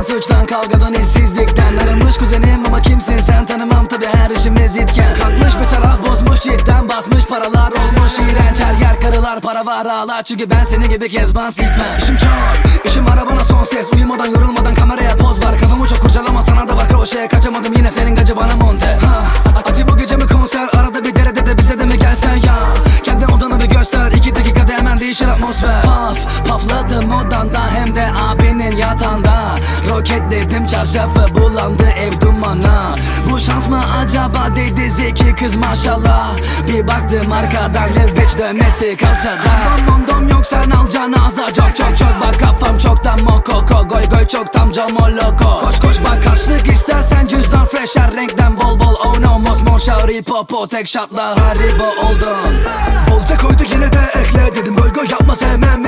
Pislikten, suçtan, kavgadan, işsizlikten. Arınmış kuzenim ama kimsin sen? Tanımam tabi her işimiz itken. Kalkmış bir taraf bozmuş cidden basmış paralar olmuş iğrenç. Her yer karılar para var ağlar. Çünkü ben seni gibi kezban sikmem. İşim çok, işim arabana son ses. Uyumadan yorulmadan kameraya poz var Kafamı çok kurcalama sana da var kroşeye Kaçamadım yine senin gacı bana monte. Ha. Ati bu gece mi konser. Arada bir derede de bize de mi gelsen ya? Kendi odanı bir göster. İki dakikada hemen değişir atmosfer Paf pafladım odanda hem de abinin yatağında. Roketledim çarşafı bulandı ev dumana Bu şans mı acaba dedi zeki kız maşallah. Bir baktım arkadan lezbeç dönmesi kalçada. Kondom mondom yok sen alacaksın ağza çok çok çok Bak kafam çoktan mokoko goy goy çok tam loko Koş koş bak kaçlık istersen cüzdan fresh. Her renkten bol bol Oh no mosmor şauri popo tek şatla haribo oldun Bolca koyduk yine de ekle dedim. Goy goy yapma sevmem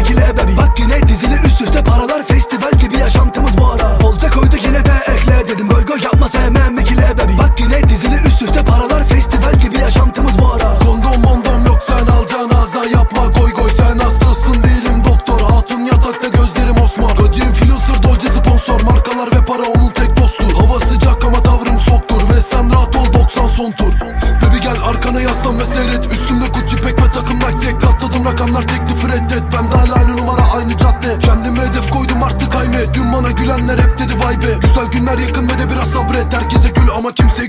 yine dizili üst üste paralar festival gibi yaşantımız bu ara. Bolca koyduk yine de ekle dedim goy goy yapma sevmem ikile bebi Bak yine dizili üst üste paralar festival gibi yaşantımız bu ara. Kondom mondom yok sen alacaksın ağza yapma goy goy Sen hastasın değilim doktor. Hatun yatakta gözlerim osmar Gacı influencer dolce sponsor. Markalar ve para onun tek dostu. Hava sıcak ama tavrım soktur ve sen rahat ol 90 son tur. Baby gel arkana yaslan ve seyret. Üstümde Gucci pek ve takım Nike Katladım rakamlar teklifi reddet Ben de hala bana gülenler hep dedi vay be. Güzel günler yakın ve de biraz sabret. Herkese gül ama kimseye